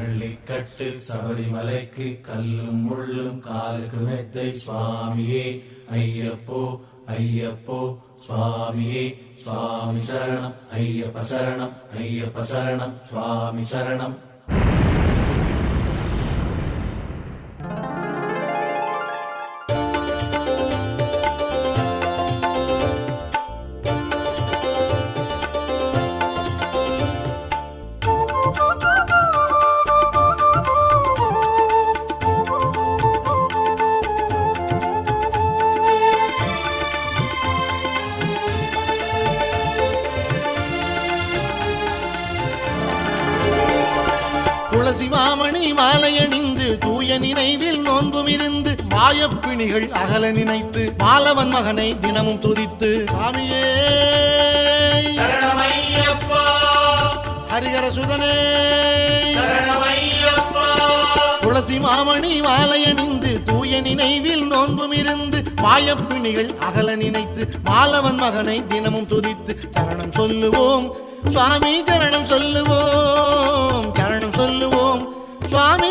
பள்ளிக்கட்டு சபரிமலைக்கு கல்லும் முள்ளும் காலுக்கு மெத்தை. சுவாமியே ஐயப்போ ஐயப்போ சுவாமியே சுவாமி சரணம் ஐயப்ப சரணம் ஐயப்ப சரணம் சுவாமி சரணம். நினைவில் நோன்பும் இருந்து மாயப்பிணிகள் அகல நினைத்து மாலவன் மகனை தினமும் துதித்து சாமியே ஹரிஹர சுதனே துளசி மாமணி மாலையணிந்து தூய நினைவில் நோன்பும் இருந்து மாயப்பிணிகள் அகல நினைத்து மாலவன் மகனை தினமும் துதித்து சரணம் சொல்லுவோம் சுவாமி சரணம் சொல்லுவோம் சரணம் சொல்லுவோம் சுவாமி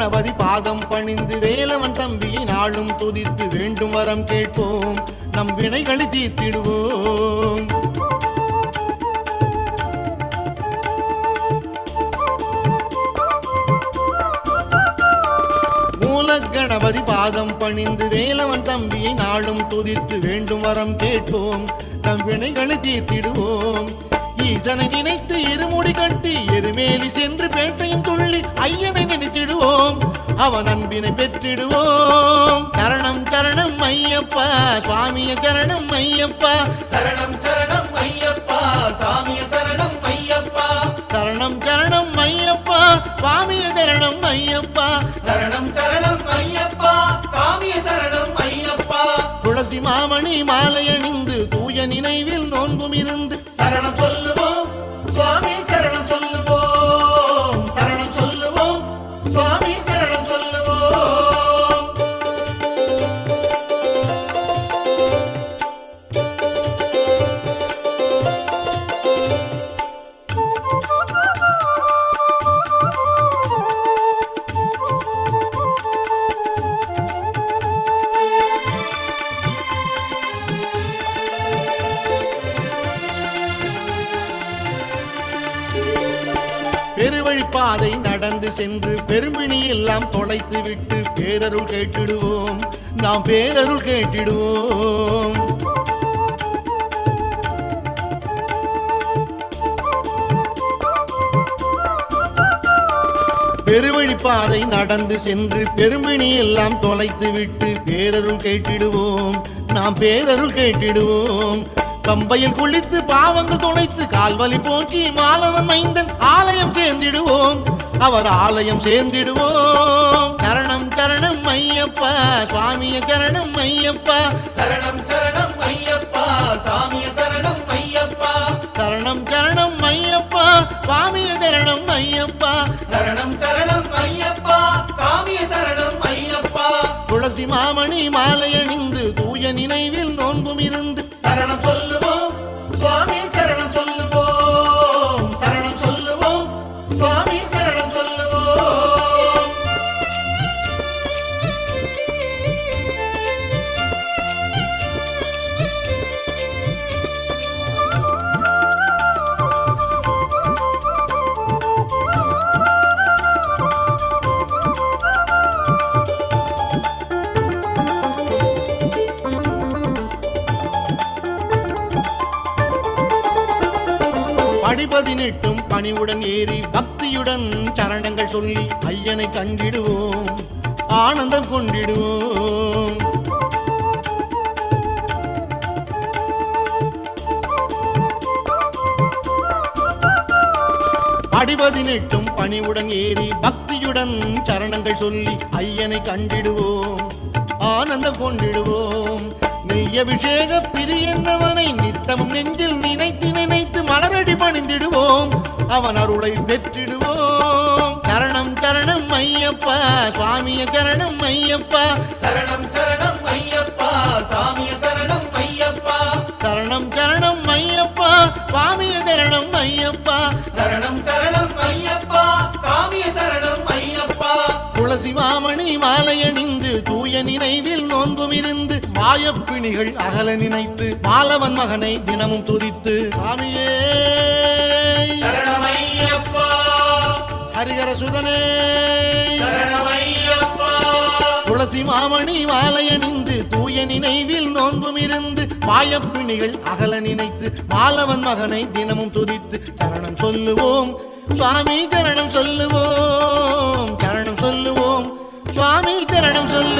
கணபதி பாதம் பணிந்து வேலவன் தம்பியை நாளும் துதித்து வேண்டும் வரம் கேட்போம். நம் வினைகளை தீர்த்திடுவோம். கணபதி பாதம் பணிந்து வேலவன் தம்பியை நாளும் துதித்து வேண்டும் வரம் கேட்போம். தம் வினைகளை தீர்த்திடுவோம். ஈசனை நினைத்து இருமுடி கட்டி எருமேலி சென்று பேட்டையும் துள்ளி ஐயனை நினைத்திடுவோம். அவன் அன்பினை பெற்றிடுவோம். சரணம் சரணம் ஐயப்பா. சுவாமிய சரணம் ஐயப்பா. சரணம் சரணம் ஐயப்பா. சாமிய சரணம் ஐயப்பா. சரணம் சரணம் ஐயப்பா. சுவாமிய சரணம் ஐயப்பா. சரணம் சரணம் ஐயப்பா. சாமிய சரணம் ஐயப்பா. துளசி மாமணி மாலையணிந்து கடந்து சென்று பெரும்பிணி எல்லாம் தொலைத்து விட்டு பேரருள் கேட்டிடுவோம். நாம் பேரருள் கேட்டிடுவோம். பெருவழிப்பாதை நடந்து சென்று பெரும்பிணி எல்லாம் தொலைத்து விட்டு பேரருள் கேட்டிடுவோம். நாம் பேரருள் கேட்டிடுவோம். கம்பையில் குளித்து பாவங்கள் துளைத்து கால்வலி போக்கி மாலவன் மைந்தன் ஆலயம் சேர்ந்திடுவோம். அவர் ஆலயம் சேர்ந்திடுவோம். சரணம் சரணம் ஐயப்பா சுவாமிய சரணம் ஐயப்பா. சரணம் சரணம் ஐயப்பா சாமிய சரணம் ஐயப்பா. சரணம் சரணம் ஐயப்பா சுவாமிய சரணம் ஐயப்பா. சரணம் சரணம் ஐயப்பா சாமிய சரணம் ஐயப்பா. துளசி மாமணி மாலையணிந்து சுவாமி சரணம் சொல்லுவோம் படி பணிவுடன் ஏறி பக்தி பக்தியுடன் சரணங்கள் சொல்லி ஐயனை கண்டிடுவோம் ஆனந்தம் கொண்டிடுவோம். அடிபதினெட்டும் பணிவுடன் ஏறி பக்தியுடன் சரணங்கள் சொல்லி ஐயனை கண்டிடுவோம் ஆனந்தம் கொண்டிடுவோம். நெய் அபிஷேக பிரியன்னவனை நித்தமும் நெஞ்சில் நினைத்து மலரடி பணிந்திடுவோம் அவன் அருளை பெற்றிடுவோம். சரணம் சரணம் ஐயப்பா. சுவாமிய சரணம் ஐயப்பா. சரணம் சரணம் ஐயப்பா. சாமிய சரணம் ஐயப்பா. சரணம் சரணம் ஐயப்பா. சுவாமிய சரணம் ஐயப்பா. சரணம் சரணம் ஐயப்பா. சாமிய சரணம் ஐயப்பா. துளசி மாமணி மாலையணிந்து மாயப்பிணிகள் அகல நினைத்து மாலவன் மகனை தினமும் துதித்து சாமியே ஹரிஹர சுதனே துளசி மாமணி மாலையணிந்து தூய நினைவில் நோன்பும் இருந்து மாயப்பிணிகள் அகல நினைத்து மாலவன் மகனை தினமும் துதித்து சரணம் சொல்லுவோம் சுவாமி சரணம் சொல்லுவோம் சரணம் சொல்லுவோம் சுவாமி சரணம் சொல்லுவோம்.